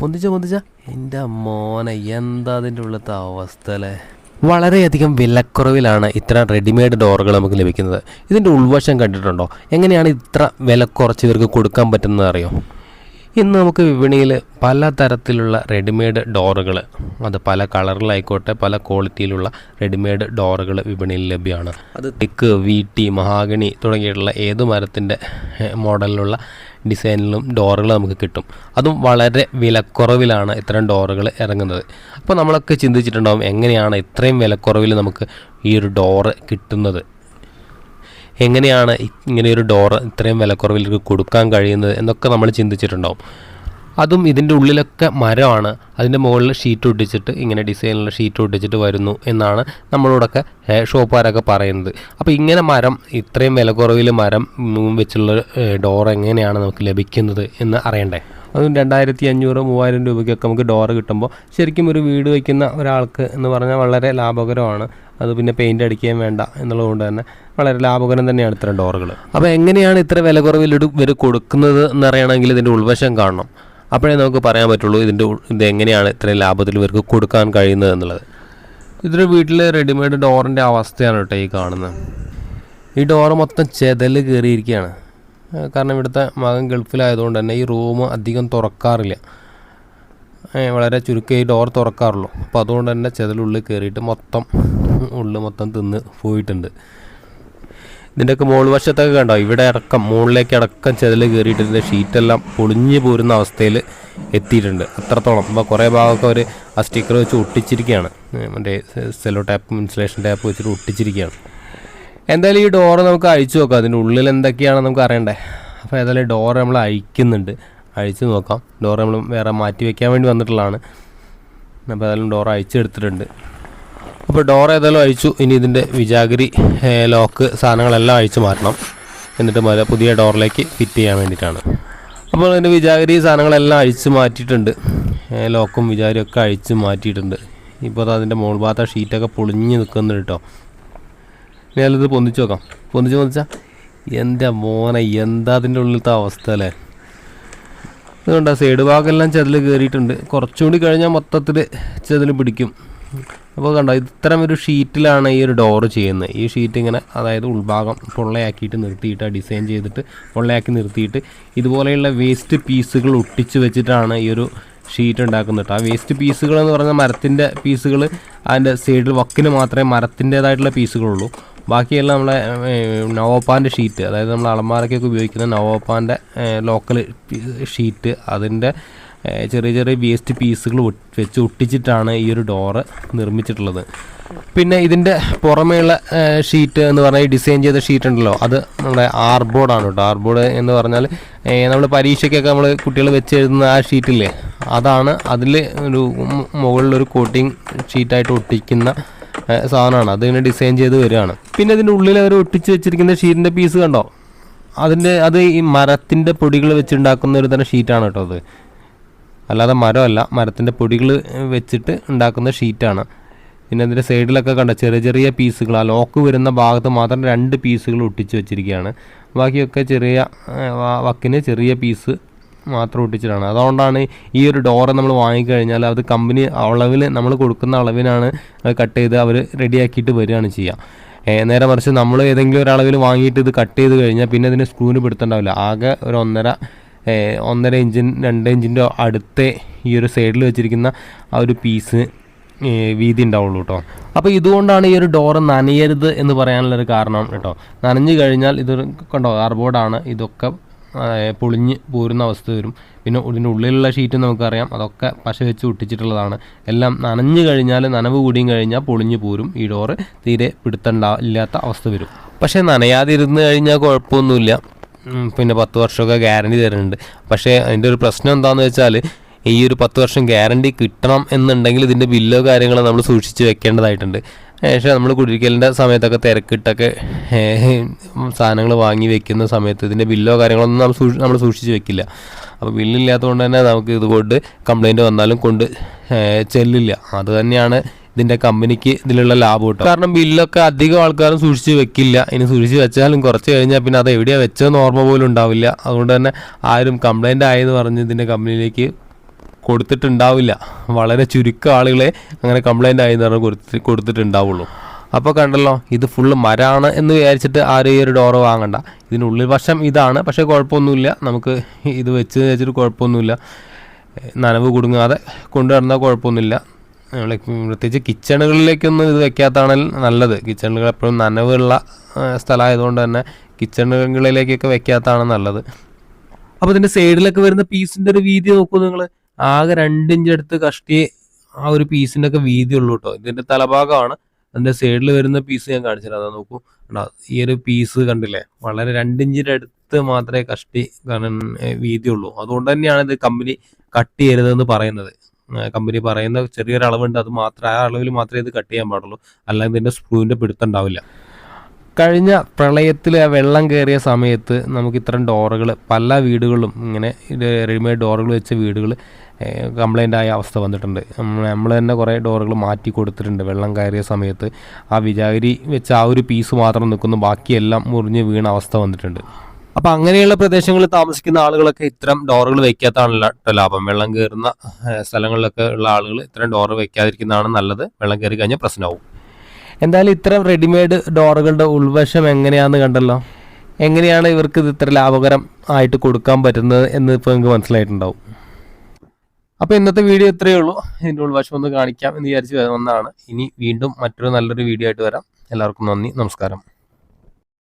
പൊന്തിച്ച പൊന്തിച്ച? എന്റെ മോനെ എന്താ അതിന്റെ ഉള്ളത്തെ അവസ്ഥ അല്ലേ? വളരെയധികം വിലക്കുറവിലാണ് ഇത്ര റെഡിമെയ്ഡ് ഡോറുകൾ നമുക്ക് ലഭിക്കുന്നത്. ഇതിന്റെ ഉൾവശം കണ്ടിട്ടുണ്ടോ? എങ്ങനെയാണ് ഇത്ര വില കുറച്ച് ഇവർക്ക് കൊടുക്കാൻ പറ്റുന്നത് അറിയോ? ഇന്ന് നമുക്ക് വിപണിയിൽ പല തരത്തിലുള്ള റെഡിമെയ്ഡ് ഡോറുകൾ അത് പല കളറിലായിക്കോട്ടെ പല ക്വാളിറ്റിയിലുള്ള റെഡിമെയ്ഡ് ഡോറുകൾ വിപണിയിൽ ലഭ്യമാണ്. അത് തെക്ക് വീട്ടി മഹാഗണി തുടങ്ങിയിട്ടുള്ള ഏത് മരത്തിന്റെ മോഡലിലുള്ള ഡിസൈനിലും ഡോറുകൾ നമുക്ക് കിട്ടും. അതും വളരെ വിലക്കുറവിലാണ് ഇത്തരം ഡോറുകൾ ഇറങ്ങുന്നത്. അപ്പോൾ നമ്മളൊക്കെ ചിന്തിച്ചിട്ടുണ്ടാവും എങ്ങനെയാണ് ഇത്രയും വിലക്കുറവിൽ നമുക്ക് ഈ ഒരു ഡോറ് കിട്ടുന്നത്? എങ്ങനെയാണ് ഇങ്ങനെ ഒരു ഡോറ് ഇത്രയും വിലക്കുറവിൽ ഇവർക്ക് കൊടുക്കാൻ കഴിയുന്നത് എന്നൊക്കെ നമ്മൾ ചിന്തിച്ചിട്ടുണ്ടാവും. അതും ഇതിന്റെ ഉള്ളിലൊക്കെ മരമാണ്. അതിന്റെ മുകളിൽ ഷീറ്റ് ഒട്ടിച്ചിട്ട് ഇങ്ങനെ ഡിസൈനിലുള്ള ഷീറ്റ് ഒട്ടിച്ചിട്ട് വരുന്നു എന്നാണ് നമ്മളോടൊക്കെ ഷോപ്പുകാരൊക്കെ പറയുന്നത്. അപ്പോൾ ഇങ്ങനെ മരം ഇത്രയും വിലക്കുറവിൽ മരം വെച്ചുള്ള ഡോർ എങ്ങനെയാണ് നമുക്ക് ലഭിക്കുന്നത് എന്ന് അറിയണ്ടേ? അതും രണ്ടായിരത്തി അഞ്ഞൂറ് മൂവായിരം രൂപയ്ക്കൊക്കെ നമുക്ക് ഡോറ് കിട്ടുമ്പോൾ ശരിക്കും ഒരു വീട് വയ്ക്കുന്ന ഒരാൾക്ക് എന്ന് പറഞ്ഞാൽ വളരെ ലാഭകരമാണ്. അത് പിന്നെ പെയിന്റ് അടിക്കുകയും വേണ്ട എന്നുള്ളതുകൊണ്ട് തന്നെ വളരെ ലാഭകരം തന്നെയാണ് ഇത്തരം ഡോറുകൾ അപ്പോൾ എങ്ങനെയാണ് ഇത്ര വില കുറവിൽ ഇവർ കൊടുക്കുന്നത് എന്നറിയണമെങ്കിൽ ഇതിന്റെ ഉൾവശം കാണണം. അപ്പോഴേ നമുക്ക് പറയാൻ പറ്റുള്ളൂ ഇതിന്റെ ഇത് എങ്ങനെയാണ് ഇത്രയും ലാഭത്തിൽ ഇവർക്ക് കൊടുക്കാൻ കഴിയുന്നത് എന്നുള്ളത്. ഇതൊരു വീട്ടിലെ റെഡിമെയ്ഡ് ഡോറിന്റെ അവസ്ഥയാണ് കേട്ടോ ഈ കാണുന്നത്. ഈ ഡോറ് മൊത്തം ചെതൽ കയറിയിരിക്കുകയാണ്. കാരണം ഇവിടുത്തെ മകൻ ഗൾഫിലായതുകൊണ്ട് തന്നെ ഈ റൂം അധികം തുറക്കാറില്ല. വളരെ ചുരുക്കം ഡോർ തുറക്കാറുള്ളൂ. അപ്പോൾ അതുകൊണ്ട് തന്നെ ചെതലുള്ളിൽ കയറിയിട്ട് മൊത്തം ഉള്ളിൽ മൊത്തം തിന്ന് പോയിട്ടുണ്ട്. ഇതിന്റെയൊക്കെ മുകൾ വശത്തൊക്കെ കണ്ടോ? ഇവിടെ അടക്കം മുകളിലേക്ക് അടക്കം ചെതൽ കയറിയിട്ട് ഇതിന്റെ ഷീറ്റെല്ലാം പൊളിഞ്ഞു പോരുന്ന അവസ്ഥയിൽ എത്തിയിട്ടുണ്ട്. അത്രത്തോളം. അപ്പോൾ കുറേ ഭാഗമൊക്കെ അവർ ആ സ്റ്റിക്കർ വെച്ച് ഒട്ടിച്ചിരിക്കുകയാണ്. മറ്റേ സെലോ ടാപ്പ് ഇൻസുലേഷൻ ടാപ്പ് വെച്ചിട്ട് ഒട്ടിച്ചിരിക്കുകയാണ്. എന്തായാലും ഈ ഡോറ് നമുക്ക് അഴിച്ചു നോക്കാം. അതിന്റെ ഉള്ളിൽ എന്തൊക്കെയാണ് നമുക്ക് അറിയണ്ടേ. അപ്പോൾ ഏതായാലും ഡോർ നമ്മൾ അഴിക്കുന്നുണ്ട്. അഴിച്ചു നോക്കാം. ഡോർ നമ്മൾ വേറെ മാറ്റി വെക്കാൻ വേണ്ടി വന്നിട്ടുള്ളതാണ്. അപ്പോൾ ഏതായാലും ഡോർ അഴിച്ചെടുത്തിട്ടുണ്ട്. അപ്പോൾ ഡോർ ഏതായാലും അഴിച്ചു. ഇനി ഇതിന്റെ വിജാഗിരി ലോക്ക് സാധനങ്ങളെല്ലാം അഴിച്ചു മാറ്റണം. എന്നിട്ട് മല പുതിയ ഡോറിലേക്ക് ഫിറ്റ് ചെയ്യാൻ വേണ്ടിയിട്ടാണ്. അപ്പോൾ അതിന്റെ വിജാഗിരി സാധനങ്ങളെല്ലാം അഴിച്ചു മാറ്റിയിട്ടുണ്ട്. ലോക്കും വിജാഗിരിയും ഒക്കെ അഴിച്ച് മാറ്റിയിട്ടുണ്ട്. ഇപ്പോൾ അത് അതിന്റെ മുകൾ ഭാഗത്തെ ഷീറ്റൊക്കെ പൊളിഞ്ഞ് നിൽക്കുന്നുണ്ട് കേട്ടോ ഞാനിത് പൊന്തിച്ച് നോക്കാം. പൊന്തിച്ച് പൊന്നിച്ചാ എന്റെ മോനെ എന്താ അതിന്റെ ഉള്ളിലത്തെ അവസ്ഥ അല്ലേ? അതുകൊണ്ട് സൈഡ് ഭാഗമെല്ലാം ചെതിൽ കയറിയിട്ടുണ്ട് കുറച്ചുകൂടി കഴിഞ്ഞാൽ മൊത്തത്തിൽ ചെതിൽ പിടിക്കും. അപ്പോൾ കണ്ടോ ഇത്തരം ഒരു ഷീറ്റിലാണ് ഈ ഒരു ഡോറ് ചെയ്യുന്നത്. ഈ ഷീറ്റ് ഇങ്ങനെ അതായത് ഉൾഭാഗം പൊള്ളയാക്കിയിട്ട് നിർത്തിയിട്ട് ആ ഡിസൈൻ ചെയ്തിട്ട് പൊള്ളയാക്കി നിർത്തിയിട്ട് ഇതുപോലെയുള്ള വേസ്റ്റ് പീസുകൾ ഒട്ടിച്ച് വെച്ചിട്ടാണ് ഈ ഒരു ഷീറ്റ് ഉണ്ടാക്കുന്നത്. ആ വേസ്റ്റ് പീസുകൾ എന്ന് പറഞ്ഞാൽ മരത്തിന്റെ പീസുകൾ അതിന്റെ സൈഡിൽ വക്കിന് മാത്രമേ മരത്തിന്റേതായിട്ടുള്ള പീസുകളുള്ളൂ. ബാക്കിയെല്ലാം നമ്മളെ നവോപ്പാന്റെ ഷീറ്റ് അതായത് നമ്മൾ അളമാരക്കൊക്കെ ഉപയോഗിക്കുന്ന നവോപ്പാന്റെ ലോക്കൽ ഷീറ്റ് അതിന്റെ ചെറിയ ചെറിയ വേസ്റ്റ് പീസുകൾ വെച്ച് ഒട്ടിച്ചിട്ടാണ് ഈ ഒരു ഡോറ് നിർമ്മിച്ചിട്ടുള്ളത്. പിന്നെ ഇതിന്റെ പുറമേയുള്ള ഷീറ്റ് എന്ന് പറഞ്ഞാൽ ഈ ഡിസൈൻ ചെയ്ത ഷീറ്റ് ഉണ്ടല്ലോ അത് നമ്മുടെ ആർബോർഡാണ് കേട്ടോ. ആർബോർഡ് എന്ന് പറഞ്ഞാൽ നമ്മൾ പരീക്ഷയ്ക്കൊക്കെ നമ്മൾ കുട്ടികൾ വെച്ച് എഴുതുന്ന ആ ഷീറ്റില്ലേ അതാണ് അതിൽ ഒരു മുകളിലൊരു കോട്ടിങ് ഷീറ്റായിട്ട് ഒട്ടിക്കുന്ന സാധനമാണ്. അത് ഇങ്ങനെ ഡിസൈൻ ചെയ്ത് വരികയാണ്. പിന്നെ അതിന്റെ ഉള്ളിൽ അവർ ഒട്ടിച്ച് വെച്ചിരിക്കുന്ന ഷീറ്റിന്റെ പീസ് കണ്ടോ? അതിന്റെ അത് ഈ മരത്തിന്റെ പൊടികൾ വെച്ചുണ്ടാക്കുന്ന ഒരു തരം ഷീറ്റാണ് കേട്ടോ അത്. അല്ലാതെ മരമല്ല മരത്തിന്റെ പൊടികൾ വെച്ചിട്ട് ഉണ്ടാക്കുന്ന ഷീറ്റാണ് പിന്നെ അതിന്റെ സൈഡിലൊക്കെ കണ്ട? ചെറിയ ചെറിയ പീസുകൾ ആ ലോക്ക് വരുന്ന ഭാഗത്ത് മാത്രം രണ്ട് പീസുകൾ ഒട്ടിച്ച് വെച്ചിരിക്കുകയാണ്. ബാക്കിയൊക്കെ ചെറിയ വക്കിന് ചെറിയ പീസ് മാത്രം ഒട്ടിച്ചിട്ടാണ്. അതുകൊണ്ടാണ് ഈ ഒരു ഡോറ് നമ്മൾ വാങ്ങിക്കഴിഞ്ഞാൽ അത് കമ്പനി അളവിൽ നമ്മൾ കൊടുക്കുന്ന അളവിനാണ് കട്ട് ചെയ്ത് അവർ റെഡിയാക്കിയിട്ട് വരികയാണ് ചെയ്യുക. നേരെ മറിച്ച് നമ്മൾ ഏതെങ്കിലും ഒരളവിൽ വാങ്ങിയിട്ട് ഇത് കട്ട് ചെയ്ത് കഴിഞ്ഞാൽ പിന്നെ അതിന് സ്ക്രൂവിന് പിടുത്തുണ്ടാവില്ല. ആകെ ഒരു ഒന്നര ഒന്നര ഇഞ്ചിൻ രണ്ട് ഇഞ്ചിന്റെ അടുത്ത് ഈ ഒരു സൈഡിൽ വെച്ചിരിക്കുന്ന ആ ഒരു പീസ് വീതി ഉണ്ടാവുള്ളൂ കേട്ടോ അപ്പോൾ ഇതുകൊണ്ടാണ് ഈ ഒരു ഡോറ് നനയരുത് എന്ന് പറയാനുള്ളൊരു കാരണം കേട്ടോ നനഞ്ഞു കഴിഞ്ഞാൽ ഇതൊരു കണ്ടോ കാർബോർഡാണ് ഇതൊക്കെ പൊളിഞ്ഞ് പോരുന്ന അവസ്ഥ വരും. പിന്നെ ഇതിന്റെ ഉള്ളിലുള്ള ഷീറ്റ് നമുക്കറിയാം. അതൊക്കെ പശ വെച്ച് ഒട്ടിച്ചിട്ടുള്ളതാണ്. എല്ലാം നനഞ്ഞു കഴിഞ്ഞാൽ നനവ് കൂടിയും കഴിഞ്ഞാൽ പൊളിഞ്ഞു പോരും. ഈ ഡോറ് തീരെ പിടുത്തണ്ട ഇല്ലാത്ത അവസ്ഥ വരും. പക്ഷേ നനയാതിരുന്ന് കഴിഞ്ഞാൽ കുഴപ്പമൊന്നുമില്ല. പിന്നെ പത്ത് വർഷമൊക്കെ ഗ്യാരണ്ടി തരുന്നുണ്ട്. പക്ഷേ അതിന്റെ ഒരു പ്രശ്നം എന്താണെന്ന് വെച്ചാൽ ഈ ഒരു പത്ത് വർഷം ഗ്യാരണ്ടി കിട്ടണം എന്നുണ്ടെങ്കിൽ ഇതിന്റെ ബില്ലോ കാര്യങ്ങളോ നമ്മൾ സൂക്ഷിച്ച് വെക്കേണ്ടതായിട്ടുണ്ട്. പക്ഷേ നമ്മൾ കുടിരിക്കലിന്റെ സമയത്തൊക്കെ തിരക്കിട്ടൊക്കെ സാധനങ്ങൾ വാങ്ങി വെക്കുന്ന സമയത്ത് ഇതിന്റെ ബില്ലോ കാര്യങ്ങളൊന്നും നമ്മൾ സൂക്ഷി നമ്മൾ സൂക്ഷിച്ച് വെക്കില്ല. അപ്പോൾ ബില്ലില്ലാത്തതുകൊണ്ട് തന്നെ നമുക്ക് ഇതുകൊണ്ട് കംപ്ലൈന്റ് വന്നാലും കൊണ്ട് ചെല്ലില്ല. അത് തന്നെയാണ് ഇതിന്റെ കമ്പനിക്ക് ഇതിലുള്ള ലാഭം കിട്ടും. കാരണം ബില്ലൊക്കെ അധികം ആൾക്കാരും സൂക്ഷിച്ച് വെക്കില്ല. ഇനി സൂക്ഷിച്ച് വെച്ചാലും കുറച്ച് കഴിഞ്ഞാൽ പിന്നെ അത് എവിടെയാണ് വെച്ചതെന്ന് ഓർമ്മ പോലും ഉണ്ടാവില്ല. അതുകൊണ്ട് തന്നെ ആരും കംപ്ലൈന്റ് ആയെന്ന് പറഞ്ഞ് ഇതിന്റെ കമ്പനിയിലേക്ക് കൊടുത്തിട്ടുണ്ടാവില്ല. വളരെ ചുരുക്കം ആളുകളെ അങ്ങനെ കംപ്ലൈന്റ് ആയി എന്ന് പറഞ്ഞ് കൊടുത്തിട്ട് കൊടുത്തിട്ടുണ്ടാവുള്ളൂ. അപ്പോൾ കണ്ടല്ലോ ഇത് ഫുള്ള് മരമാണ് എന്ന് വിചാരിച്ചിട്ട് ആരും ഈ ഒരു ഡോറ് വാങ്ങണ്ട. ഇതിനുള്ളിൽ വശം ഇതാണ് പക്ഷേ കുഴപ്പമൊന്നുമില്ല. നമുക്ക് ഇത് വെച്ച് വെച്ചിട്ട് കുഴപ്പമൊന്നുമില്ല. നനവ് കുടുങ്ങാതെ കൊണ്ടു നടന്നാൽ കുഴപ്പമൊന്നുമില്ല പ്രത്യേകിച്ച് കിച്ചണുകളിലേക്കൊന്നും ഇത് വെക്കാത്തതാണ് നല്ലത്. കിച്ചണുകൾ എപ്പോഴും നനവുള്ള സ്ഥലമായതുകൊണ്ട് തന്നെ കിച്ചണുകളിലേക്കൊക്കെ വെക്കാത്താണ് നല്ലത്. അപ്പോൾ ഇതിന്റെ സൈഡിലൊക്കെ വരുന്ന പീസിന്റെ ഒരു വീതി നോക്കൂ നിങ്ങൾ ആകെ രണ്ടിഞ്ച് അടുത്ത് കഷ്ടി ആ ഒരു പീസിന്റെ ഒക്കെ വീതി ഉള്ളൂ കേട്ടോ ഇതിന്റെ തലഭാഗമാണ്. അതിന്റെ സൈഡിൽ വരുന്ന പീസ് ഞാൻ കാണിച്ചു തരാം അതാ നോക്കൂ. ഈ ഒരു പീസ് കണ്ടില്ലേ? വളരെ രണ്ടിഞ്ചിന്റെ അടുത്ത് മാത്രമേ കഷ്ടി വീതി ഉള്ളൂ. അതുകൊണ്ട് തന്നെയാണ് ഇത് കമ്പനി കട്ട് ചെയ്യരുതെന്ന് പറയുന്നത്. കമ്പനി പറയുന്ന ചെറിയൊരു അളവുണ്ട്. അത് മാത്രം ആ അളവിൽ മാത്രമേ ഇത് കട്ട് ചെയ്യാൻ പാടുള്ളൂ. അല്ലാതെ ഇതിന്റെ സ്ക്രൂവിന്റെ പിടുത്തം ഉണ്ടാവില്ല. കഴിഞ്ഞ പ്രളയത്തിൽ ആ വെള്ളം കയറിയ സമയത്ത് നമുക്ക് ഇത്തരം ഡോറുകൾ പല വീടുകളിലും ഇങ്ങനെ റെഡിമെയ്ഡ് ഡോറുകൾ വെച്ച വീടുകൾ കംപ്ലൈന്റ് ആയ അവസ്ഥ വന്നിട്ടുണ്ട്. നമ്മൾ തന്നെ കുറേ ഡോറുകൾ മാറ്റി കൊടുത്തിട്ടുണ്ട്. വെള്ളം കയറിയ സമയത്ത് ആ വിചാരി വെച്ച് ആ ഒരു പീസ് മാത്രം നിൽക്കുന്നു ബാക്കിയെല്ലാം മുറിഞ്ഞ് വീണ അവസ്ഥ വന്നിട്ടുണ്ട്. അപ്പം അങ്ങനെയുള്ള പ്രദേശങ്ങളിൽ താമസിക്കുന്ന ആളുകളൊക്കെ ഇത്തരം ഡോറുകൾ വെക്കാത്തതാണല്ലോ ട്ടോ ലാഭം. വെള്ളം കയറുന്ന സ്ഥലങ്ങളിലൊക്കെ ഉള്ള ആളുകൾ ഇത്തരം ഡോറ് വെക്കാതിരിക്കുന്നതാണ് നല്ലത്. വെള്ളം കയറി കഴിഞ്ഞാൽ പ്രശ്നമാവും എന്തായാലും ഇത്തരം റെഡിമെയ്ഡ് ഡോറുകളുടെ ഉൾവശം എങ്ങനെയാണെന്ന് കണ്ടല്ലോ. എങ്ങനെയാണ് ഇവർക്ക് ഇത് ഇത്ര ലാഭകരം ആയിട്ട് കൊടുക്കാൻ പറ്റുന്നത് എന്ന് ഇപ്പോൾ നിങ്ങൾക്ക് മനസ്സിലായിട്ടുണ്ടാവും. അപ്പോൾ ഇന്നത്തെ വീഡിയോ ഇത്രയേ ഉള്ളൂ. ഇതിന്റെ ഉൾവശം ഒന്ന് കാണിക്കാം എന്ന് വിചാരിച്ച് വന്നതാണ്. ഇനി വീണ്ടും മറ്റൊരു നല്ലൊരു വീഡിയോ ആയിട്ട് വരാം. എല്ലാവർക്കും നന്ദി. നമസ്കാരം.